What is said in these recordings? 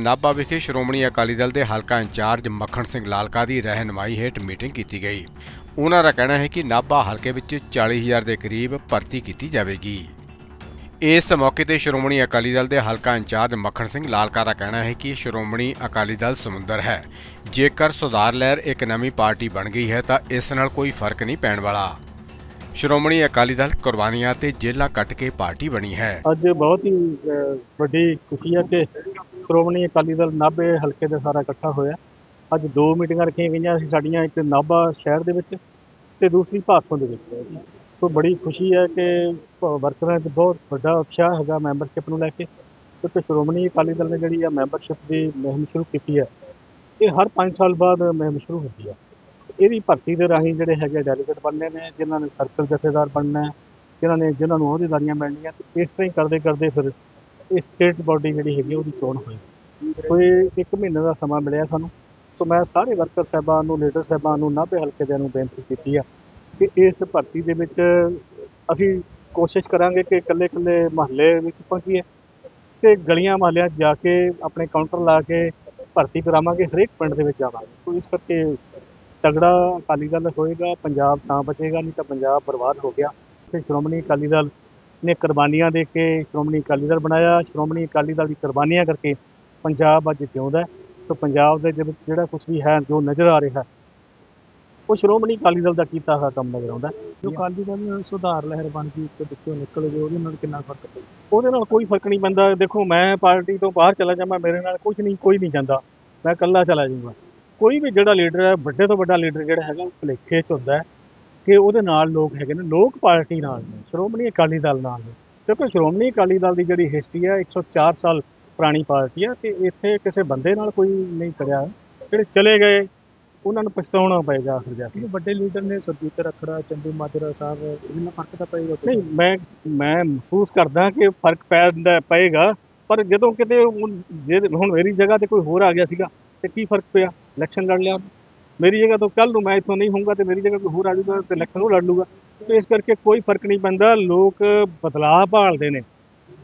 ਨਾਭਾ ਵਿਖੇ ਸ਼੍ਰੋਮਣੀ ਅਕਾਲੀ ਦਲ ਦੇ ਹਲਕਾ ਇੰਚਾਰਜ ਮੱਖਣ ਸਿੰਘ ਲਾਲਕਾ ਦੀ ਰਹਿਨਮਾਈ ਹੇਠ ਮੀਟਿੰਗ ਕੀਤੀ ਗਈ। ਉਹਨਾਂ ਦਾ ਕਹਿਣਾ ਹੈ ਕਿ ਨਾਭਾ ਹਲਕੇ ਵਿੱਚ 40000 ਦੇ ਕਰੀਬ ਭਰਤੀ ਕੀਤੀ ਜਾਵੇਗੀ। ਇਸ ਮੌਕੇ ਤੇ ਸ਼੍ਰੋਮਣੀ ਅਕਾਲੀ ਦਲ ਦੇ ਹਲਕਾ ਇੰਚਾਰਜ ਮੱਖਣ ਸਿੰਘ ਲਾਲਕਾ ਦਾ ਕਹਿਣਾ ਹੈ ਕਿ ਸ਼੍ਰੋਮਣੀ ਅਕਾਲੀ ਦਲ ਸਮੁੰਦਰ ਹੈ। ਜੇਕਰ ਸੁਧਾਰ ਲਹਿਰ ਇੱਕ ਨਵੀਂ ਪਾਰਟੀ ਬਣ ਗਈ ਹੈ ਤਾਂ ਇਸ ਨਾਲ ਕੋਈ ਫ਼ਰਕ ਨਹੀਂ ਪੈਣ ਵਾਲਾ। ਸ਼੍ਰੋਮਣੀ ਅਕਾਲੀ ਦਲ ਕੁਰਬਾਨੀਆਂ ਤੇ ਜੇਲ੍ਹਾਂ ਕੱਟ ਕੇ ਪਾਰਟੀ ਬਣੀ ਹੈ। ਅੱਜ ਬਹੁਤ ਹੀ ਵੱਡੀ ਖੁਸ਼ੀ ਹੈ ਕਿ ਸ਼੍ਰੋਮਣੀ ਅਕਾਲੀ ਦਲ ਨਾਭੇ ਹਲਕੇ ਦਾ ਸਾਰਾ ਇਕੱਠਾ ਹੋਇਆ। ਅੱਜ ਦੋ ਮੀਟਿੰਗਾਂ ਰੱਖੀਆਂ ਗਈਆਂ ਸੀ ਸਾਡੀਆਂ, ਇੱਕ ਨਾਭਾ ਸ਼ਹਿਰ ਦੇ ਵਿੱਚ ਤੇ ਦੂਸਰੀ ਭਾਸੋਂ ਦੇ ਵਿੱਚ। ਸੋ ਬੜੀ ਖੁਸ਼ੀ ਹੈ ਕਿ ਵਰਕਰਾਂ 'ਚ ਬਹੁਤ ਵੱਡਾ ਉਤਸ਼ਾਹ ਹੈਗਾ ਮੈਂਬਰਸ਼ਿਪ ਨੂੰ ਲੈ ਕੇ। ਕਿਉਂਕਿ ਸ਼੍ਰੋਮਣੀ ਅਕਾਲੀ ਦਲ ਨੇ ਜਿਹੜੀ ਆ ਮੈਂਬਰਸ਼ਿਪ ਦੀ ਮੁਹਿੰਮ ਸ਼ੁਰੂ ਕੀਤੀ ਹੈ, ਇਹ ਹਰ 5 ਸਾਲ ਬਾਅਦ ਮੁਹਿੰਮ ਸ਼ੁਰੂ ਹੁੰਦੀ ਹੈ। ਇਹਦੀ ਭਰਤੀ ਦੇ ਰਾਹੀਂ ਜਿਹੜੇ ਹੈਗੇ ਡੈਲੀਗੇਟ ਬਣਨੇ ਨੇ, ਜਿਨ੍ਹਾਂ ਨੇ ਸਰਕਲ ਜਥੇਦਾਰ ਬਣਨਾ ਹੈ, ਜਿਨ੍ਹਾਂ ਨੇ, ਜਿਨ੍ਹਾਂ ਨੂੰ ਅਹੁਦੇਦਾਰੀਆਂ ਮਿਲਣੀਆਂ ਤੇ ਇਸ ਤਰ੍ਹਾਂ ਹੀ ਕਰਦੇ ਕਰਦੇ ਫਿਰ ਇਹ ਸਟੇਟ ਬਾਡੀ ਜਿਹੜੀ ਹੈਗੀ ਉਹਦੀ ਚੋਣ ਹੋਈ। ਸੋ ਇਹ ਇੱਕ ਮਹੀਨੇ ਦਾ ਸਮਾਂ ਮਿਲਿਆ ਸਾਨੂੰ। ਸੋ ਮੈਂ ਸਾਰੇ ਵਰਕਰ ਸਾਹਿਬਾਨ ਨੂੰ ਲੀਡਰ ਸਾਹਿਬਾਨ ਨੂੰ ਨਾਭੇ ਹਲਕੇ ਦੇ ਨੂੰ ਬੇਨਤੀ ਕੀਤੀ ਆ ਕਿ ਇਸ ਭਰਤੀ ਦੇ ਵਿੱਚ ਅਸੀਂ ਕੋਸ਼ਿਸ਼ ਕਰਾਂਗੇ ਕਿ ਇਕੱਲੇ ਇਕੱਲੇ ਮਹੱਲੇ ਵਿੱਚ ਪਹੁੰਚੀਏ ਤੇ ਗਲੀਆਂ ਮਹੱਲਿਆਂ ਜਾ ਕੇ ਆਪਣੇ ਕਾਊਂਟਰ ਲਾ ਕੇ ਭਰਤੀ ਕਰਾਵਾਂਗੇ, ਹਰੇਕ ਪਿੰਡ ਦੇ ਵਿੱਚ ਜਾਵਾਂਗੇ ਸੋ ਇਸ ਕਰਕੇ ਤਗੜਾ ਅਕਾਲੀ ਦਲ ਹੋਏਗਾ ਪੰਜਾਬ ਤਾਂ ਬਚੇਗਾ ਨਹੀਂ ਤਾਂ ਪੰਜਾਬ ਬਰਬਾਦ ਹੋ ਗਿਆ। ਤੇ ਸ਼੍ਰੋਮਣੀ ਅਕਾਲੀ ਦਲ ਨੇ ਕੁਰਬਾਨੀਆਂ ਦੇ ਕੇ ਸ਼੍ਰੋਮਣੀ ਅਕਾਲੀ ਦਲ ਬਣਾਇਆ। ਸ਼੍ਰੋਮਣੀ ਅਕਾਲੀ ਦਲ ਦੀ ਕੁਰਬਾਨੀਆਂ ਕਰਕੇ ਪੰਜਾਬ ਅੱਜ ਜਿਉਂਦਾ। ਸੋ ਪੰਜਾਬ ਦੇ ਵਿੱਚ ਜਿਹੜਾ ਕੁਝ ਵੀ ਹੈ ਜੋ ਨਜ਼ਰ ਆ ਰਿਹਾ ਉਹ ਸ਼੍ਰੋਮਣੀ ਅਕਾਲੀ ਦਲ ਦਾ ਕੀਤਾ ਹੋਇਆ ਕੰਮ ਨਜ਼ਰ ਆਉਂਦਾ। ਜੋ ਅਕਾਲੀ ਦਲ ਸੁਧਾਰ ਲਹਿਰ ਬਣ ਗਈ ਤੇ ਵਿੱਚੋਂ ਨਿਕਲ ਗਏ ਉਹਦੇ ਨਾਲ ਕਿੰਨਾ ਫ਼ਰਕ ਪਿਆ? ਉਹਦੇ ਨਾਲ ਕੋਈ ਫ਼ਰਕ ਨਹੀਂ ਪੈਂਦਾ। ਦੇਖੋ ਮੈਂ ਪਾਰਟੀ ਤੋਂ ਬਾਹਰ ਚਲਾ ਜਾਵਾਂ ਮੇਰੇ ਨਾਲ ਕੁਝ ਨਹੀਂ ਕੋਈ ਨਹੀਂ ਜਾਂਦਾ। ਮੈਂ ਇਕੱਲਾ ਚਲਾ ਜਾਊਂਗਾ ਕੋਈ ਵੀ ਜਿਹੜਾ ਲੀਡਰ ਹੈ ਵੱਡੇ ਤੋਂ ਵੱਡਾ ਲੀਡਰ ਜਿਹੜਾ ਹੈਗਾ ਉਹ ਭੁਲੇਖੇ 'ਚ ਹੁੰਦਾ ਹੈ ਕਿ ਉਹਦੇ ਨਾਲ ਲੋਕ ਹੈਗੇ ਨੇ। ਲੋਕ ਪਾਰਟੀ ਨਾਲ ਨੇ ਸ਼੍ਰੋਮਣੀ ਅਕਾਲੀ ਦਲ ਨਾਲ ਨੇ। ਕਿਉਂਕਿ ਸ਼੍ਰੋਮਣੀ ਅਕਾਲੀ ਦਲ ਦੀ ਜਿਹੜੀ ਹਿਸਟਰੀ ਹੈ 104 ਸਾਲ ਪੁਰਾਣੀ ਪਾਰਟੀ ਹੈ ਤੇ ਇੱਥੇ ਕਿਸੇ ਬੰਦੇ ਨਾਲ ਕੋਈ ਨਹੀਂ ਕਰਿਆ ਜਿਹੜੇ ਚਲੇ ਗਏ ਉਹਨਾਂ ਨੂੰ ਪਛਤਾਉਣਾ ਪਏਗਾ ਆਖਰ ਜਾ ਕੇ। ਵੱਡੇ ਲੀਡਰ ਨੇ ਸਰਜੀਤ ਰਖੜਾ ਚੰਦੂ ਮਾਜਰਾ ਸਾਹਿਬ ਇਹਨਾਂ ਫ਼ਰਕ ਤਾਂ ਪਏਗਾ। ਨਹੀਂ ਮੈਂ ਮੈਂ ਮਹਿਸੂਸ ਕਰਦਾ ਕਿ ਫ਼ਰਕ ਪੈਂਦਾ ਪਏਗਾ ਪਰ ਜਦੋਂ ਕਿਤੇ ਹੁਣ ਮੇਰੀ ਜਗ੍ਹਾ ਤੇ ਕੋਈ ਹੋਰ ਆ ਗਿਆ ਸੀਗਾ ਤੇ ਕੀ ਫ਼ਰਕ ਪਿਆ? ਇਲੈਕਸ਼ਨ ਲੜ ਲਿਆ। ਮੇਰੀ ਜਗ੍ਹਾ ਤੋਂ ਕੱਲ ਨੂੰ ਮੈਂ ਇੱਥੋਂ ਨਹੀਂ ਹੋਊਂਗਾ ਤੇ ਮੇਰੀ ਜਗ੍ਹਾ ਕੋਈ ਹੋਰ ਆ ਜਾਊਗਾ ਤੇ ਇਲੈਕਸ਼ਨ ਉਹ ਲੜ ਲੂਗਾ ਤੇ ਇਸ ਕਰਕੇ ਕੋਈ ਫ਼ਰਕ ਨਹੀਂ ਪੈਂਦਾ। ਲੋਕ ਬਦਲਾਅ ਭਾਲਦੇ ਨੇ।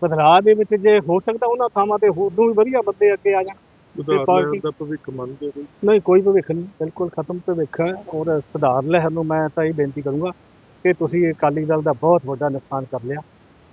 ਬਦਲਾਅ ਦੇ ਵਿੱਚ ਜੇ ਹੋ ਸਕਦਾ ਉਹਨਾਂ ਥਾਵਾਂ ਤੇ ਹੋਰ ਨੂੰ ਵੀ ਵਧੀਆ ਬੰਦੇ ਅੱਗੇ ਆ ਜਾਣ। ਪਾਰਟੀ- ਦਾ ਭਵਿੱਖ ਮੰਨਦੇ ਹੋ ਨਹੀਂ ਕੋਈ ਭਵਿੱਖ ਨਹੀਂ। ਬਿਲਕੁਲ ਖਤਮ ਭਵਿੱਖ ਹੈ ਔਰ ਸੁਧਾਰ ਲਹਿਰ ਨੂੰ ਮੈਂ ਤਾਂ ਇਹ ਬੇਨਤੀ ਕਰੂੰਗਾ ਕਿ ਤੁਸੀਂ ਅਕਾਲੀ ਦਲ ਦਾ ਬਹੁਤ ਵੱਡਾ ਨੁਕਸਾਨ ਕਰ ਲਿਆ।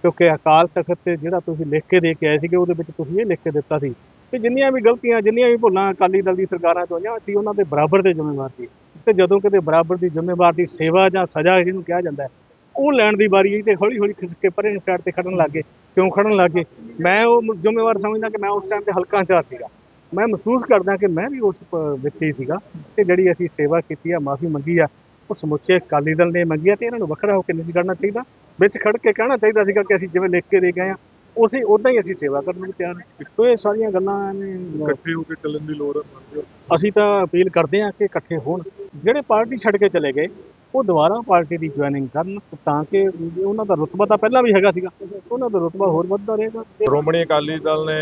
ਕਿਉਂਕਿ ਅਕਾਲ ਤਖਤ ਤੇ ਜਿਹੜਾ ਤੁਸੀਂ ਲਿਖ ਕੇ ਦੇ ਕੇ ਆਏ ਸੀਗੇ ਉਹਦੇ ਵਿੱਚ ਤੁਸੀਂ ਇਹ ਲਿਖ ਕੇ ਦਿੱਤਾ ਸੀ ਕਿ ਜਿੰਨੀਆਂ ਵੀ ਗਲਤੀਆਂ, ਜਿੰਨੀਆਂ ਵੀ ਭੁੱਲਾਂ ਅਕਾਲੀ ਦਲ ਦੀ ਸਰਕਾਰਾਂ ਤੋਂ ਹੋਈਆਂ, ਅਸੀਂ ਉਹਨਾਂ ਦੇ ਬਰਾਬਰ ਦੇ ਜ਼ਿੰਮੇਵਾਰ ਸੀ। ਤੇ ਜਦੋਂ ਕਿਤੇ ਬਰਾਬਰ ਦੀ ਜ਼ਿੰਮੇਵਾਰ ਦੀ ਸੇਵਾ ਜਾਂ ਸਜ਼ਾ ਜਿਹਨੂੰ ਕਿਹਾ ਜਾਂਦਾ ਉਹ ਲੈਣ ਦੀ ਵਾਰੀ ਆਈ ਤੇ ਹੌਲੀ ਹੌਲੀ ਖਿਸਕ ਕੇ ਪਰੇ ਸਾਈਡ ਤੇ ਖੜਨ ਲੱਗੇ ਕਿਉਂ ਖੜਨ ਲੱਗੇ ਮੈਂ ਉਹ ਜ਼ਿੰਮੇਵਾਰ ਸਮਝਦਾ ਕਿ ਮੈਂ ਉਸ ਟਾਈਮ ਤੇ ਹਲਕਾ ਇੰਚਾਰਜ ਸੀਗਾ। ਮੈਂ ਮਹਿਸੂਸ ਕਰਦਾ ਕਿ ਮੈਂ ਵੀ ਉਸ ਵਿੱਚ ਹੀ ਸੀਗਾ ਤੇ ਜਿਹੜੀ ਅਸੀਂ ਸੇਵਾ ਕੀਤੀ ਆ, ਮਾਫੀ ਮੰਗੀ ਆ, ਉਹ ਸਮੁੱਚੇ ਅਕਾਲੀ ਦਲ ਨੇ ਮੰਗੀ ਆ ਤੇ ਇਹਨਾਂ ਨੂੰ ਵੱਖਰਾ ਹੋ ਕੇ ਨਹੀਂ ਸੀ ਕਰਨਾ ਚਾਹੀਦਾ। ਵਿੱਚ ਖੜ ਕੇ ਕਹਿਣਾ ਚਾਹੀਦਾ ਸੀਗਾ ਕਿ ਅਸੀਂ ਜਿਵੇਂ ਲਿਖ ਕੇ ਦੇ ਗਏ ਆ ਉਸੇ ਉਦਾਂ ਹੀ ਅਸੀਂ ਸੇਵਾ ਕਰਨ ਨੂੰ ਤਿਆਰ ਹਾਂ। ਤੋ ਇਹ ਸਾਰੀਆਂ ਗੱਲਾਂ ਨੇ। ਇਕੱਠੇ ਹੋ ਕੇ ਚੱਲਣ ਦੀ ਲੋੜ ਹੈ ਮੰਨਦੇ ਹੋ? ਅਸੀਂ ਤਾਂ ਅਪੀਲ ਕਰਦੇ ਹਾਂ ਕਿ ਇਕੱਠੇ ਹੋਣ। ਜਿਹੜੇ ਪਾਰਟੀ ਛੱਡ ਕੇ ਚਲੇ ਗਏ ਉਹ ਦੁਬਾਰਾ ਪਾਰਟੀ ਦੀ ਜੁਆਇਨਿੰਗ ਕਰਨ ਤਾਂ ਕਿ ਉਹਨਾਂ ਦਾ ਰੁਤਬਾ ਤਾਂ ਪਹਿਲਾਂ ਵੀ ਹੈਗਾ ਸੀਗਾ। ਉਹਨਾਂ ਦਾ ਰੁਤਬਾ ਹੋਰ ਵੱਧਦਾ ਰਹੇਗਾ। ਸ਼੍ਰੋਮਣੀ ਅਕਾਲੀ ਦਲ ਨੇ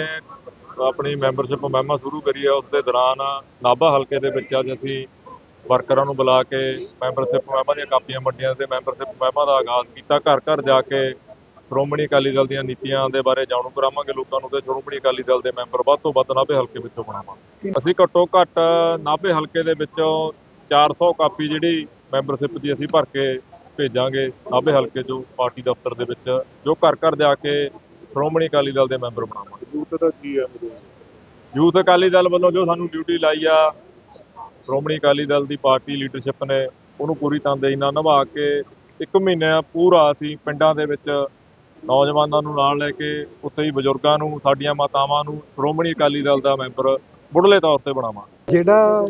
ਆਪਣੀ ਮੈਂਬਰਸ਼ਿਪ ਮੁਹਿੰਮ ਸ਼ੁਰੂ ਕਰੀ ਹੈ ਉਸ ਦੇ ਦੌਰਾਨ ਨਾਭਾ ਹਲਕੇ ਦੇ ਵਿੱਚ ਅੱਜ ਅਸੀਂ ਵਰਕਰਾਂ ਨੂੰ ਬੁਲਾ ਕੇ ਮੈਂਬਰਸ਼ਿਪ ਮੁਹਿੰਮਾਂ ਦੀਆਂ ਕਾਪੀਆਂ ਵੰਡੀਆਂ ਤੇ ਮੈਂਬਰਸ਼ਿਪ ਮੁਹਿੰਮਾਂ ਦਾ ਆਗਾਜ਼ ਕੀਤਾ। ਘਰ ਘਰ ਜਾ ਕੇ ਸ਼੍ਰੋਮਣੀ ਅਕਾਲੀ ਦਲ ਦੀਆਂ ਨੀਤੀਆਂ ਦੇ ਬਾਰੇ ਜਾਣੂ ਕਰਾਵਾਂਗੇ ਲੋਕਾਂ ਨੂੰ ਤੇ ਸ਼੍ਰੋਮਣੀ ਅਕਾਲੀ ਦਲ ਦੇ ਮੈਂਬਰ ਵੱਧ ਤੋਂ ਵੱਧ ਨਾਭੇ ਹਲਕੇ ਵਿੱਚੋਂ ਬਣਾਵਾਂਗੇ ਅਸੀਂ ਘੱਟੋ ਘੱਟ ਨਾਭੇ ਹਲਕੇ ਦੇ ਵਿੱਚੋਂ 400 ਕਾਪੀ ਜਿਹੜੀ ਮੈਂਬਰਸ਼ਿਪ ਦੀ ਅਸੀਂ ਭਰ ਕੇ ਭੇਜਾਂਗੇ ਨਾਭੇ ਹਲਕੇ ਚੋਂ ਪਾਰਟੀ ਦਫ਼ਤਰ ਦੇ ਵਿੱਚ ਜੋ ਘਰ ਘਰ ਜਾ ਕੇ ਸ਼੍ਰੋਮਣੀ ਅਕਾਲੀ ਦਲ ਦੇ ਮੈਂਬਰ ਬਣਾਵਾਂਗੇ। ਯੂਥ ਦਾ ਕੀ ਹੈ ਮੇਰੇ ਯੂਥ ਅਕਾਲੀ ਦਲ ਵੱਲੋਂ ਜੋ ਸਾਨੂੰ ਡਿਊਟੀ ਲਾਈ ਆ ਸ਼੍ਰੋਮਣੀ ਅਕਾਲੀ ਦਲ ਦੀ ਪਾਰਟੀ ਲੀਡਰਸ਼ਿਪ ਨੇ ਉਹਨੂੰ ਪੂਰੀ ਤਨਦੇਹੀ ਨਾਲ ਨਿਭਾ ਕੇ ਇੱਕ ਮਹੀਨਾ ਪੂਰਾ ਅਸੀਂ ਪਿੰਡਾਂ ਦੇ ਵਿੱਚ ਨੌਜਵਾਨਾਂ ਨੂੰ ਨਾਲ ਲੈ ਕੇ ਉੱਥੇ ਹੀ ਬਜ਼ੁਰਗਾਂ ਨੂੰ, ਸਾਡੀਆਂ ਮਾਤਾਵਾਂ ਨੂੰ, ਸ਼੍ਰੋਮਣੀ ਅਕਾਲੀ ਦਲ ਦਾ ਮੈਂਬਰ ਮੁੱਢਲੇ ਤੌਰ ਤੇ ਬਣਾਵਾਂਗੇ ਜਿਹੜਾ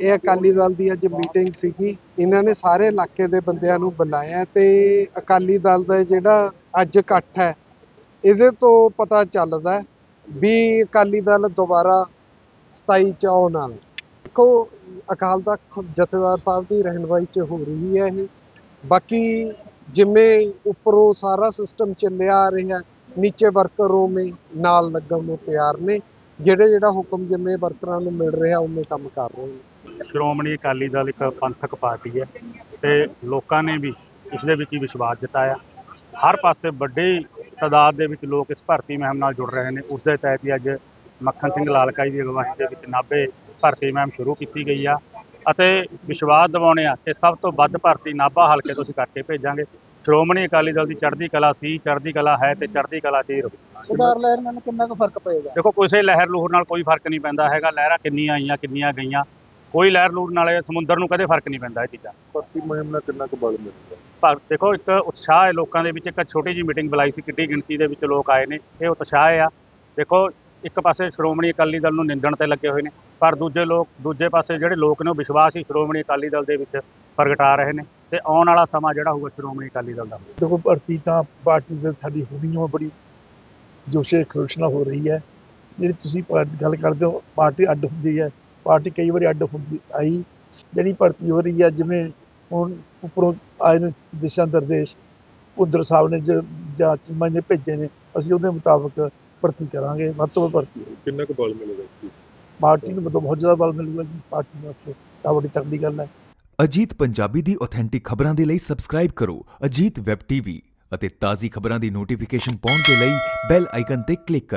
ਇਹ ਅਕਾਲੀ ਦਲ ਦੀ ਅੱਜ ਮੀਟਿੰਗ ਸੀਗੀ, ਇਹਨਾਂ ਨੇ ਸਾਰੇ ਇਲਾਕੇ ਦੇ ਬੰਦਿਆਂ ਨੂੰ ਬੁਲਾਇਆ ਤੇ ਅਕਾਲੀ ਦਲ ਦਾ ਜਿਹੜਾ ਅੱਜ ਇਕੱਠ ਹੈ, ਇਹਦੇ ਤੋਂ ਪਤਾ ਚੱਲਦਾ ਵੀ ਅਕਾਲੀ ਦਲ ਦੁਬਾਰਾ 27 ਚ ਆਉਣ ਵਾਲਾ ਦੇਖੋ, ਅਕਾਲ ਤਖਤ ਜਥੇਦਾਰ ਸਾਹਿਬ ਦੀ ਰਹਿਨੁਮਾਈ ਚ ਹੋ ਰਹੀ ਹੈ ਇਹ। ਬਾਕੀ ਜਿਵੇਂ ਉੱਪਰੋਂ ਸਾਰਾ ਸਿਸਟਮ ਚੱਲਿਆ ਆ ਰਿਹਾ ਨੀਚੇ ਵਰਕਰ ਉਵੇਂ ਨਾਲ ਲੱਗਣ ਨੂੰ ਤਿਆਰ ਨੇ, ਜਿਹੜੇ ਜਿਹੜਾ ਹੁਕਮ ਜਿਵੇਂ ਵਰਕਰਾਂ ਨੂੰ ਮਿਲ ਰਿਹਾ, ਉਵੇਂ ਕੰਮ ਕਰ ਰਹੇ ਨੇ। ਸ਼੍ਰੋਮਣੀ ਅਕਾਲੀ ਦਲ ਇੱਕ ਪੰਥਕ ਪਾਰਟੀ ਹੈ ਤੇ ਲੋਕਾਂ ਨੇ ਵੀ ਇਸ ਦੇ ਵਿੱਚ ਹੀ ਵਿਸ਼ਵਾਸ ਜਤਾਇਆ। ਹਰ ਪਾਸੇ ਵੱਡੀ ਤਾਦਾਦ ਦੇ ਵਿੱਚ ਲੋਕ ਇਸ ਭਰਤੀ ਮਹਿਮ ਨਾਲ ਜੁੜ ਰਹੇ ਨੇ। ਉਸ ਦੇ ਤਹਿਤ ਹੀ ਅੱਜ ਮੱਖਣ ਸਿੰਘ ਲਾਲਕਾ ਜੀ ਦੀ ਅਗਵਾਈ ਦੇ ਵਿੱਚ ਨਾਭੇ ਭਰਤੀ ਮਹਿਮ ਸ਼ੁਰੂ ਕੀਤੀ ਗਈ ਆ। ਅਤੇ ਵਿਸ਼ਵਾਸ ਦਿਵਾਉਂਦੇ ਆ ਕਿ ਸਭ ਤੋਂ ਵੱਧ ਭਰਤੀ ਨਾਭਾ ਹਲਕੇ ਤੋਂ ਅਸੀਂ ਕਰਕੇ ਭੇਜਾਂਗੇ। ਸ਼੍ਰੋਮਣੀ ਅਕਾਲੀ ਦਲ ਦੀ ਚੜ੍ਹਦੀ ਕਲਾ ਸੀ ਚੜ੍ਹਦੀ ਕਲਾ ਹੈ ਤੇ ਚੜ੍ਹਦੀ ਕਲਾ 'ਚ ਹੀ ਰਹੂ ਸਰਦਾਰ ਲਹਿਰ ਨਾਲ ਕਿੰਨਾ ਕੁ ਫ਼ਰਕ ਪਏਗਾ? ਦੇਖੋ ਕਿਸੇ ਲਹਿਰ ਲੂਹਰ ਨਾਲ ਕੋਈ ਫ਼ਰਕ ਨਹੀਂ ਪੈਂਦਾ ਹੈਗਾ। ਲਹਿਰਾਂ ਕਿੰਨੀਆਂ ਆਈਆਂ ਕਿੰਨੀਆਂ ਗਈਆਂ। ਕੋਈ ਲਹਿਰ ਲੂਹਰ ਨਾਲ ਸਮੁੰਦਰ ਨੂੰ ਕਦੇ ਫ਼ਰਕ ਨਹੀਂ ਪੈਂਦਾ ਇਹ ਚੀਜ਼ਾਂ। ਭਰਤੀ ਮੁਹਿੰਮ ਨਾਲ ਕਿੰਨਾ ਕੁ ਬਲ ਮਿਲੂਗਾ ਪਰ ਦੇਖੋ ਇੱਕ ਉਤਸ਼ਾਹ ਹੈ ਲੋਕਾਂ ਦੇ ਵਿੱਚ। ਇੱਕ ਛੋਟੀ ਜਿਹੀ ਮੀਟਿੰਗ ਬੁਲਾਈ ਸੀ ਕਿੱਡੀ ਗਿਣਤੀ ਦੇ ਵਿੱਚ ਲੋਕ ਆਏ ਨੇ। ਇਹ ਉਤਸ਼ਾਹ ਆ। ਦੇਖੋ ਇੱਕ ਪਾਸੇ ਸ਼੍ਰੋਮਣੀ ਅਕਾਲੀ ਦਲ ਨੂੰ ਨਿੰਦਣ ਤੇ ਲੱਗੇ ਹੋਏ ਨੇ, ਪਰ ਦੂਜੇ ਲੋਕ, ਦੂਜੇ ਪਾਸੇ ਜਿਹੜੇ ਲੋਕ ਨੇ ਉਹ ਵਿਸ਼ਵਾਸ ਹੀ ਸ਼੍ਰੋਮਣੀ ਅਕਾਲੀ ਦਲ ਦੇ ਵਿੱਚ ਪ੍ਰਗਟਾ ਰਹੇ ਨੇ ਤੇ ਆਉਣ ਵਾਲਾ ਸਮਾਂ ਜਿਹੜਾ ਹੋਊਗਾ ਸ਼੍ਰੋਮਣੀ ਅਕਾਲੀ ਦਲ ਦਾ। ਦੇਖੋ ਭਰਤੀ ਤਾਂ ਪਾਰਟੀ ਦੇ ਸਾਡੀ ਹੋਣੀ ਹੋ ਬੜੀ ਜੋਸ਼ੇ ਖਰੋਸ਼ ਨਾਲ ਹੋ ਰਹੀ ਹੈ। ਜਿਹੜੀ ਤੁਸੀਂ ਗੱਲ ਕਰਦੇ ਹੋ, ਪਾਰਟੀ ਅੱਡ ਹੁੰਦੀ ਹੈ। ਪਾਰਟੀ ਕਈ ਵਾਰੀ ਅੱਡ ਹੁੰਦੀ ਆਈ, ਜਿਹੜੀ ਭਰਤੀ ਹੋ ਰਹੀ ਹੈ, ਜਿਵੇਂ ਹੁਣ ਉੱਪਰੋਂ ਆਏ ਨੇ ਦਿਸ਼ਾ ਨਿਰਦੇਸ਼ ਉਧਰ ਸਾਹਿਬ ਨੇ ਜਾਂ ਚੀਮਾ ਨੇ ਭੇਜੇ ਨੇ, ਅਸੀਂ ਉਹਦੇ ਮੁਤਾਬਕ ਭਰਤੀ ਕਰਾਂਗੇ ਵੱਧ ਤੋਂ ਵੱਧ ਭਰਤੀ ਹੋਊਗੀ। ਕਿੰਨਾ ਕੁ ਬਲ ਮਿਲੇਗਾ ਪਾਰਟੀ ਨੂੰ ਮਤਲਬ ਬਹੁਤ ਜ਼ਿਆਦਾ ਬਲ ਮਿਲੂਗਾ ਜੀ ਪਾਰਟੀ ਵਾਸਤੇ ਤਾਂ ਬੜੀ ਤਕੜੀ ਗੱਲ ਹੈ। ਅਜੀਤ ਪੰਜਾਬੀ ਦੀ ਆਥੈਂਟਿਕ ਖਬਰਾਂ ਦੇ ਲਈ ਸਬਸਕ੍ਰਾਈਬ ਕਰੋ ਅਜੀਤ ਵੈਬ ਟੀਵੀ ਅਤੇ ਤਾਜ਼ੀ ਖਬਰਾਂ ਦੀ ਨੋਟੀਫਿਕੇਸ਼ਨ ਪਾਉਣ ਦੇ ਲਈ ਬੈਲ ਆਈਕਨ ਤੇ ਕਲਿੱਕ ਕਰੋ।